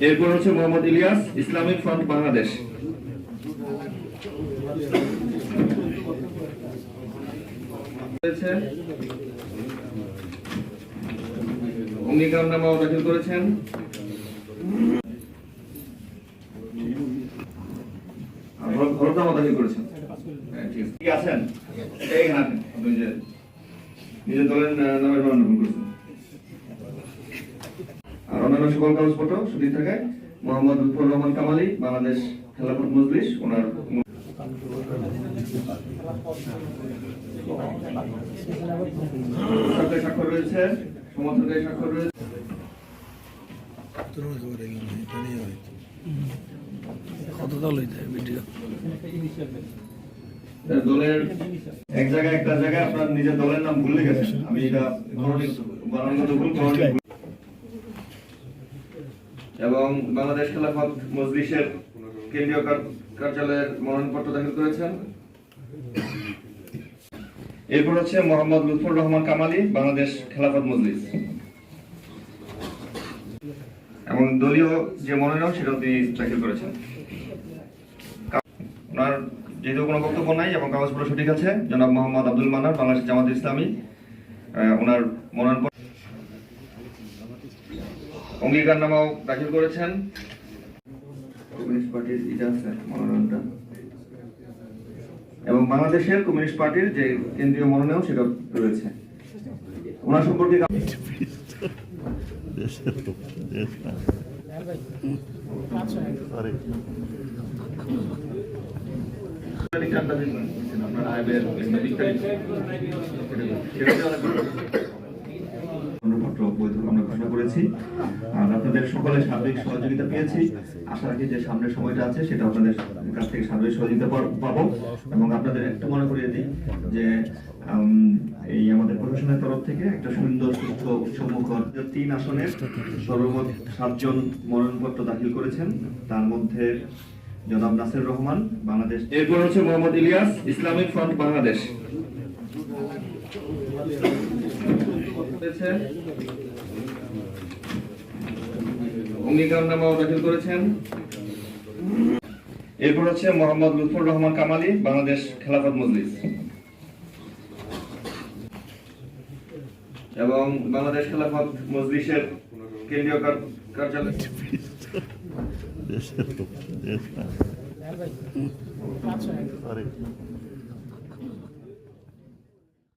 এরপর হচ্ছে Mohammad Ilias Islamic front Bangladesh. অঙ্গীকারনামাও দাখিল করেছেন। হলফনামা দাখিল করেছেন। হ্যাঁ, ঠিক আছেন। আছেন। আপনি নিজের দলের আহ, নামে মনোনয়ন করেছেন। আর অন্যান্য সকল কাগজপত্র সঠিক থাকায় মোহাম্মদ লুৎফর রহমান কামালি, বাংলাদেশ খেলাফত মজলিস, ওনার এক জায়গায় একটা জায়গায় আপনার নিজের দলের নাম ভুলে গেছেন আমি এটা ভুল। এবং বাংলাদেশ খেলাফত মজলিসের কেন্দ্রীয় কার- কার্যালয়ের মনোনয়নপত্র দাখিল করেছেন। এরপর হচ্ছে মোহাম্মদ লুৎফর রহমান কামালি, বাংলাদেশ খেলাফত মজলিস। এবং দলীয় যে মনোনয়ন, সেটাও তিনি দাখিল করেছেন। ওনার যেহেতু কোনো বক্তব্য নাই এবং কাগজপত্র সঠিক আছে, জনাব মোহাম্মদ আব্দুল মান্নার বাংলাদেশ জামাত ইসলামী ওনার মনোনয়ন অঙ্গীকারনামাও দাখিল করেছেন। কমিউনিস্ট পার্টির মনোনয়নটা। এবং বাংলাদেশের কমিউনিস্ট পার্টির যে কেন্দ্রীয় মনোনয়ন সেটা রয়েছে। ওনার সম্পর্কে আপনার আয়ের করেছি। আর আপনাদের সকলের সার্বিক সহযোগিতা পেয়েছি। আশা রাখি যে সামনের সময়টা আছে সেটা আপনাদের কাছ থেকে সার্বিক সহযোগিতা পাবো। এবং আপনাদের একটু মনে করিয়ে দিই যে এই আমাদের প্রশাসনের তরফ থেকে একটা সুন্দর সুস্থ উৎসবমুখর তিন আসনের সর্বমোট সাতজন মনোনয়নপত্র দাখিল করেছেন। তার মধ্যে জনাব নাসির রহমান বাংলাদেশ এরপর হচ্ছে মোহাম্মদ ইলিয়াস ইসলামিক ফ্রন্ট বাংলাদেশ। অঙ্গীকারনামাও দাখিল করেছেন। এরপর হচ্ছে মোহাম্মদ লুৎফর রহমান কামালি বাংলাদেশ খেলাফত মজলিস। এবং বাংলাদেশ খেলাফত মজলিসের কেন্দ্রীয় কার- কার্যালয়। Sorry.